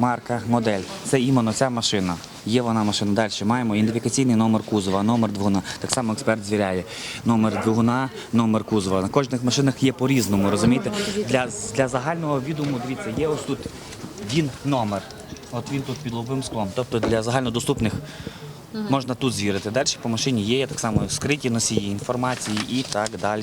марка, модель. Це іменно ця машина. Є вона машина. Далі маємо ідентифікаційний номер кузова, номер двигуна. Так само експерт звіряє. Номер двигуна, номер кузова. На кожних машинах є по-різному, розумієте? Для, для загального відому, дивіться, є ось тут він номер. От він тут під лобовим склом. Тобто для загальнодоступних можна тут звірити. Далі по машині є так само скриті носії інформації і так далі.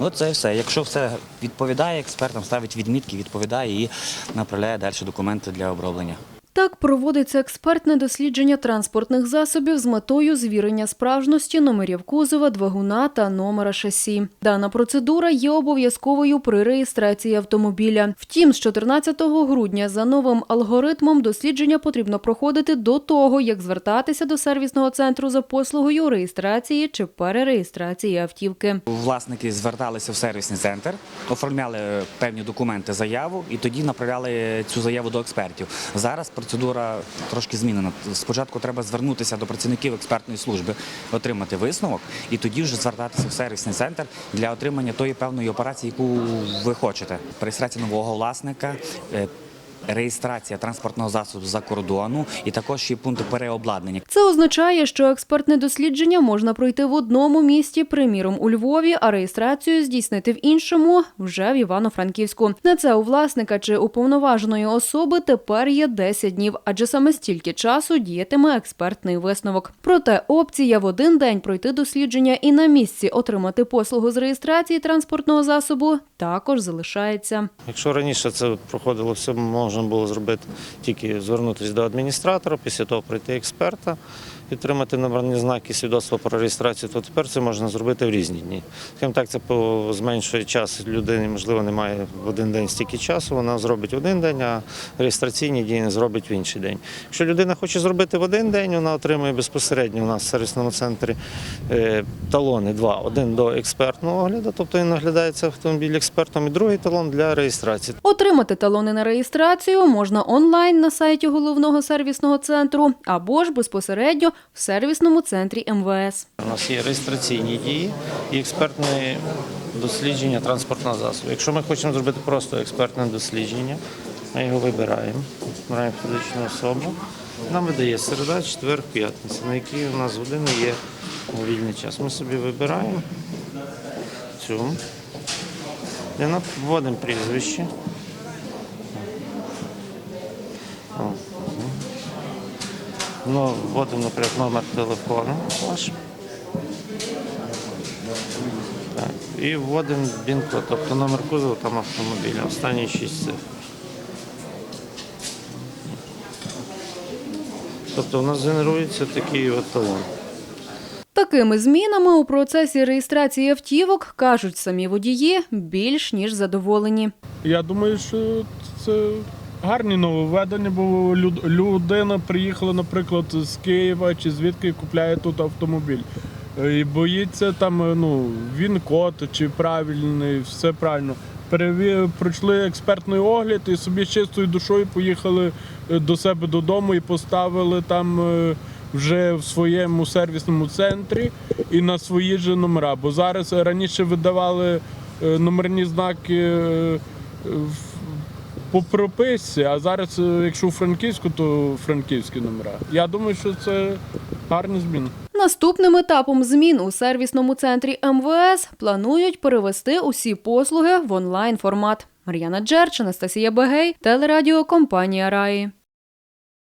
Ну це все. Якщо все відповідає, експертам ставить відмітки, відповідає і направляє далі документи для оброблення. Так проводиться експертне дослідження транспортних засобів з метою звірення справжності номерів кузова, двигуна та номера шасі. Дана процедура є обов'язковою при реєстрації автомобіля. Втім, з 14 грудня за новим алгоритмом дослідження потрібно проходити до того, як звертатися до сервісного центру за послугою реєстрації чи перереєстрації автівки. Власники зверталися в сервісний центр, оформляли певні документи, заяву і тоді направляли цю заяву до експертів. Зараз процедура трошки змінена. Спочатку треба звернутися до працівників експертної служби, отримати висновок, і тоді вже звертатися в сервісний центр для отримання тої певної операції, яку ви хочете. Реєстрація нового власника. Реєстрація транспортного засобу за кордону і також є пункти переобладнання. Це означає, що експертне дослідження можна пройти в одному місті, приміром у Львові, а реєстрацію здійснити в іншому вже в Івано-Франківську. На це у власника чи уповноваженої особи тепер є 10 днів, адже саме стільки часу діятиме експертний висновок. Проте опція в один день пройти дослідження і на місці отримати послугу з реєстрації транспортного засобу також залишається. Якщо раніше це проходило все, можна було зробити тільки звернутися до адміністратора, після того прийти експерта, підтримати номерні знаки свідоцтва про реєстрацію, то тепер це можна зробити в різні дні. Скажімо так, це зменшує час людини, можливо, немає в один день стільки часу, вона зробить в один день, а реєстраційні дії зробить в інший день. Якщо людина хоче зробити в один день, вона отримує безпосередньо у нас в сервісному центрі е, талони два. Один до експертного огляду, тобто він оглядається автомобіль експертом, і другий талон для реєстрації. Отримати талони на реєстрацію можна онлайн на сайті головного сервісного центру або ж безпосередньо в сервісному центрі МВС. У нас є реєстраційні дії і експертне дослідження транспортного засобу. Якщо ми хочемо зробити просто експертне дослідження, ми його вибираємо, вибираємо фізичну особу. Нам видає середа, четвер, п'ятниця, на які у нас години є вільний час. Ми собі вибираємо цю. Вводимо прізвище. Ну, вводимо, наприклад, номер телефону ваш. Так. І вводимо БІН-код, тобто номер кузова там автомобіля, останні 6 цифр. Тобто у нас генерується такий от талон. Такими змінами у процесі реєстрації автівок кажуть самі водії більш ніж задоволені. Я думаю, що це гарні нововведення, бо люд- людина приїхала, наприклад, з Києва чи звідки купляє тут автомобіль. Е, І боїться там, е, ну, він код чи правильний, все правильно. Переві... Пройшли експертний огляд і собі з чистою душою поїхали е, до себе додому і поставили там вже в своєму сервісному центрі і на свої ж номера. Бо зараз раніше видавали номерні знаки. в- по прописці, а зараз, е, якщо у Франківську, то франківські номера. Я думаю, що це гарні зміни. Наступним етапом змін у сервісному центрі МВС планують перевести усі послуги в онлайн формат. Мар'яна Джерч, Анастасія Бегей, телерадіокомпанія Раї.